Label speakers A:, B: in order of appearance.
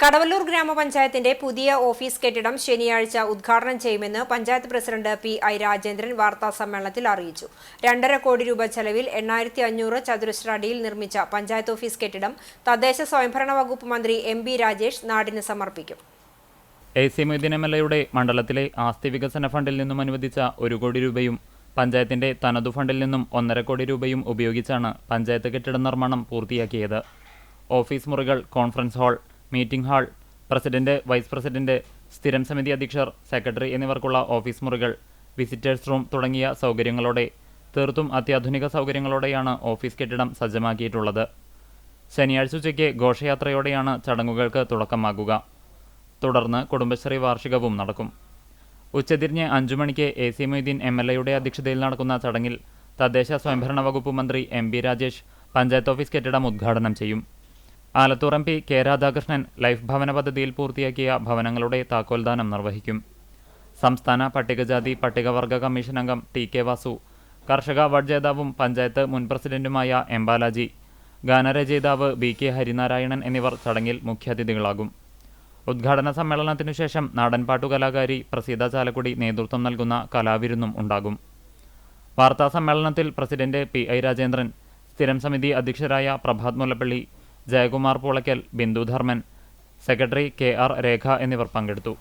A: കടവല്ലൂർ ഗ്രാമപഞ്ചായത്തിന്റെ പുതിയ ഓഫീസ് കെട്ടിടം ശനിയാഴ്ച ഉദ്ഘാടനം ചെയ്യുമെന്ന് panchayat president P I Rajendran വാർത്താ സമ്മേളനത്തിൽ അറിയിച്ചു. രണ്ടര കോടി രൂപ ചെലവിൽ എണ്ണായിരത്തി അഞ്ഞൂറ് ചതുരശ്ര അടിയിൽ നിർമ്മിച്ച പഞ്ചായത്ത് ഓഫീസ് കെട്ടിടം തദ്ദേശ സ്വയംഭരണ വകുപ്പ് മന്ത്രി എം ബി രാജേഷ് നാടിന് സമർപ്പിക്കും.
B: A C Moideen M L എയുടെ മണ്ഡലത്തിലെ ആസ്തി വികസന ഫണ്ടിൽ നിന്നും അനുവദിച്ച ഒരു കോടി രൂപയും പഞ്ചായത്തിന്റെ തനതു ഫണ്ടിൽ നിന്നും ഒന്നര കോടി രൂപയും ഉപയോഗിച്ചാണ് പഞ്ചായത്ത് കെട്ടിട നിർമ്മാണം പൂർത്തിയാക്കിയത്. ഓഫീസ് മുറികൾ conference hall meeting hall president vice president സ്ഥിരം സമിതി അധ്യക്ഷർ സെക്രട്ടറി എന്നിവർക്കുള്ള ഓഫീസ് മുറികൾ വിസിറ്റേഴ്സ് റൂം തുടങ്ങിയ സൗകര്യങ്ങളോടെ തീർത്തും അത്യാധുനിക സൗകര്യങ്ങളോടെയാണ് ഓഫീസ് കെട്ടിടം സജ്ജമാക്കിയിട്ടുള്ളത്. ശനിയാഴ്ച ഉച്ചയ്ക്ക് ഘോഷയാത്രയോടെയാണ് ചടങ്ങുകൾക്ക് തുടക്കമാകുക. തുടർന്ന് കുടുംബശ്രീ വാർഷികവും നടക്കും. ഉച്ചതിരിഞ്ഞ് അഞ്ചു മണിക്ക് A C Moideen M L എയുടെ അധ്യക്ഷതയിൽ നടക്കുന്ന ചടങ്ങിൽ തദ്ദേശ സ്വയംഭരണ വകുപ്പ് മന്ത്രി M B Rajesh panchayat office കെട്ടിടം ഉദ്ഘാടനം ചെയ്യും. Alathur M P K Radhakrishnan life ഭവന പദ്ധതിയിൽ പൂർത്തിയാക്കിയ ഭവനങ്ങളുടെ താക്കോൽദാനം നിർവഹിക്കും. സംസ്ഥാന പട്ടികജാതി പട്ടികവർഗ കമ്മീഷൻ അംഗം ടി കെ വാസു കർഷക അവാർഡ് ജേതാവും പഞ്ചായത്ത് മുൻ പ്രസിഡന്റുമായ എം ബാലാജി ഗാനരചയിതാവ് ബി കെ ഹരിനാരായണൻ എന്നിവർ ചടങ്ങിൽ മുഖ്യാതിഥികളാകും. ഉദ്ഘാടന സമ്മേളനത്തിനു ശേഷം നാടൻപാട്ടു കലാകാരി പ്രസീത ചാലക്കുടി നേതൃത്വം നൽകുന്ന കലാവിരുന്നും ഉണ്ടാകും. വാർത്താ സമ്മേളനത്തിൽ പ്രസിഡന്റ് പി ഐ രാജേന്ദ്രൻ സ്ഥിരം സമിതി അധ്യക്ഷരായ Prabhath Mullappally Jayakumar Poolakkal Bindudharman secretary K R Rekha എന്നിവർ പങ്കെടുത്തു.